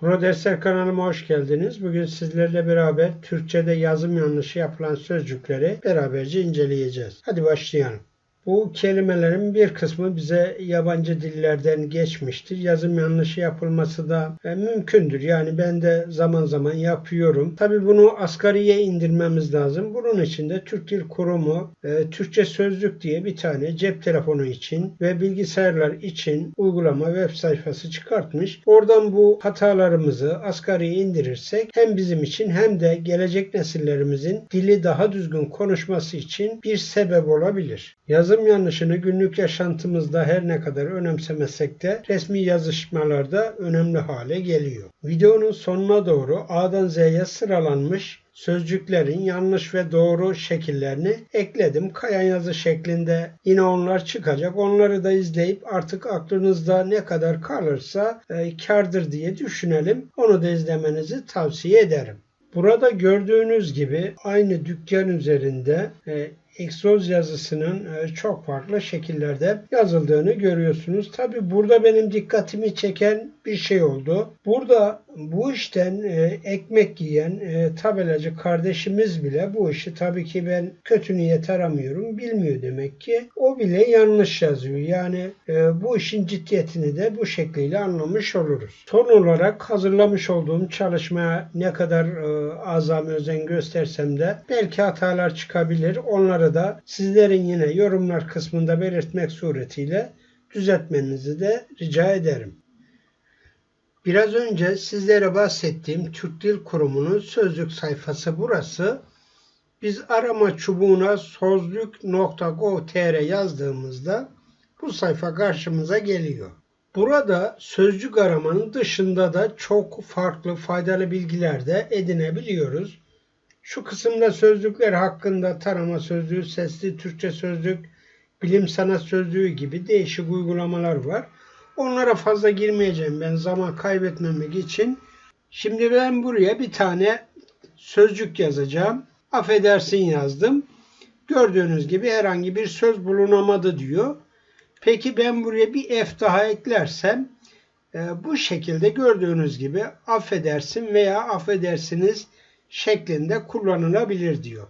Pro Dersler kanalıma hoş geldiniz. Bugün sizlerle beraber Türkçe'de yazım yanlışı yapılan sözcükleri beraberce inceleyeceğiz. Hadi başlayalım. Bu kelimelerin bir kısmı bize yabancı dillerden geçmiştir. Yazım yanlışı yapılması da e, mümkündür. Yani ben de zaman zaman yapıyorum. Tabi bunu asgariye indirmemiz lazım. Bunun için de Türk Dil Kurumu e, Türkçe Sözlük diye bir tane cep telefonu için ve bilgisayarlar için uygulama web sayfası çıkartmış. Oradan bu hatalarımızı asgariye indirirsek hem bizim için hem de gelecek nesillerimizin dili daha düzgün konuşması için bir sebep olabilir. Yazım yanlışını günlük yaşantımızda her ne kadar önemsemesek de resmi yazışmalarda önemli hale geliyor. Videonun sonuna doğru A'dan Z'ye sıralanmış sözcüklerin yanlış ve doğru şekillerini ekledim. Kayan yazı şeklinde yine onlar çıkacak. Onları da izleyip artık aklınızda ne kadar kalırsa e, kardır diye düşünelim. Onu da izlemenizi tavsiye ederim. Burada gördüğünüz gibi aynı dükkan üzerinde e, egzoz yazısının e, çok farklı şekillerde yazıldığını görüyorsunuz. Tabi burada benim dikkatimi çeken bir şey oldu. Burada bu işten e, ekmek yiyen e, tabelacı kardeşimiz bile bu işi tabii ki ben kötü niyet aramıyorum bilmiyor demek ki. O bile yanlış yazıyor. Yani bu işin ciddiyetini de bu şekliyle anlamış oluruz. Son olarak hazırlamış olduğum çalışmaya ne kadar azami özen göstersem de belki hatalar çıkabilir. Onları da sizlerin yine yorumlar kısmında belirtmek suretiyle düzeltmenizi de rica ederim. Biraz önce sizlere bahsettiğim Türk Dil Kurumu'nun sözlük sayfası burası. Biz arama çubuğuna sözlük.gov.tr yazdığımızda bu sayfa karşımıza geliyor. Burada sözcük aramanın dışında da çok farklı faydalı bilgiler de edinebiliyoruz. Şu kısımda sözlükler hakkında tarama sözlüğü, sesli Türkçe sözlük, bilim sanat sözlüğü gibi değişik uygulamalar var. Onlara fazla girmeyeceğim ben zaman kaybetmemek için. Şimdi ben buraya bir tane sözcük yazacağım. Affedersin yazdım. Gördüğünüz gibi herhangi bir söz bulunamadı diyor. Peki ben buraya bir F daha eklersem e, bu şekilde gördüğünüz gibi affedersin veya affedersiniz şeklinde kullanılabilir diyor.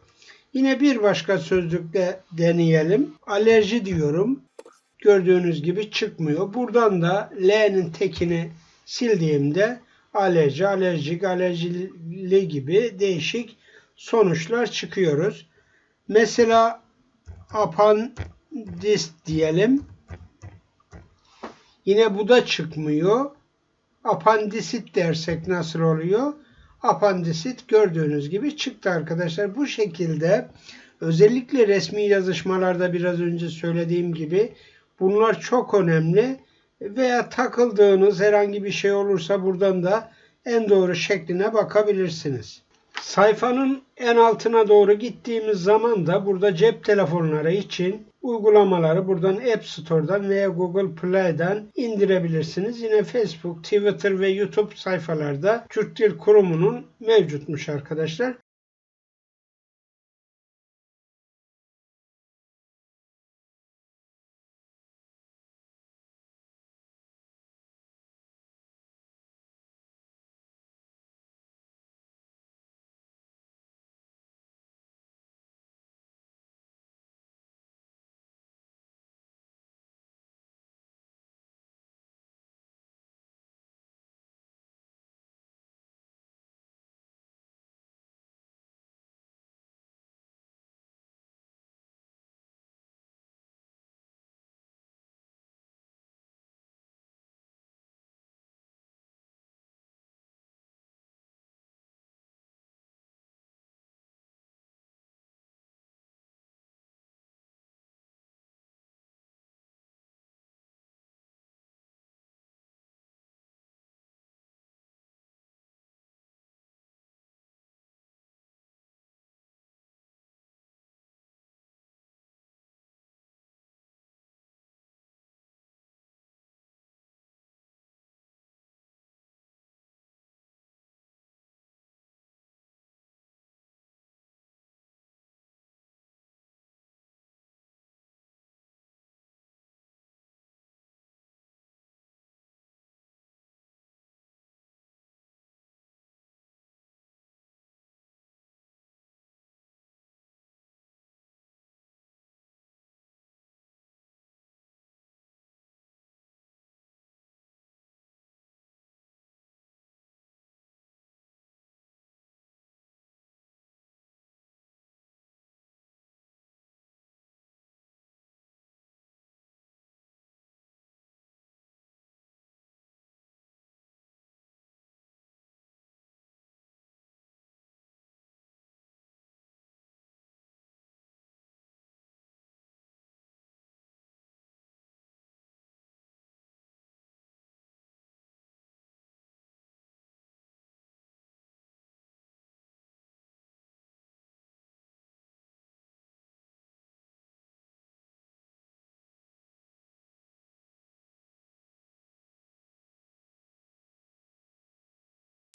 Yine bir başka sözlükle deneyelim. Alerji diyorum. Gördüğünüz gibi çıkmıyor. Buradan da L'nin tekini sildiğimde alerji, alerjik, alerjili gibi değişik sonuçlar çıkıyoruz. Mesela apandis diyelim. Yine bu da çıkmıyor. Apandisit dersek nasıl oluyor? Apandisit gördüğünüz gibi çıktı arkadaşlar. Bu şekilde özellikle resmi yazışmalarda biraz önce söylediğim gibi bunlar çok önemli. Veya takıldığınız herhangi bir şey olursa buradan da en doğru şekline bakabilirsiniz. Sayfanın en altına doğru gittiğimiz zaman da burada cep telefonları için uygulamaları buradan App Store'dan veya Google Play'den indirebilirsiniz. Yine Facebook, Twitter ve YouTube sayfalarda Türk Dil Kurumu'nun mevcutmuş arkadaşlar.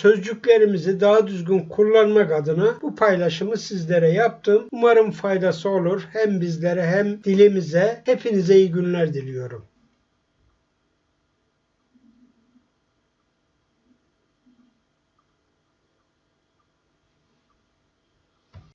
Sözcüklerimizi daha düzgün kullanmak adına bu paylaşımı sizlere yaptım. Umarım faydası olur. Hem bizlere hem dilimize. Hepinize iyi günler diliyorum.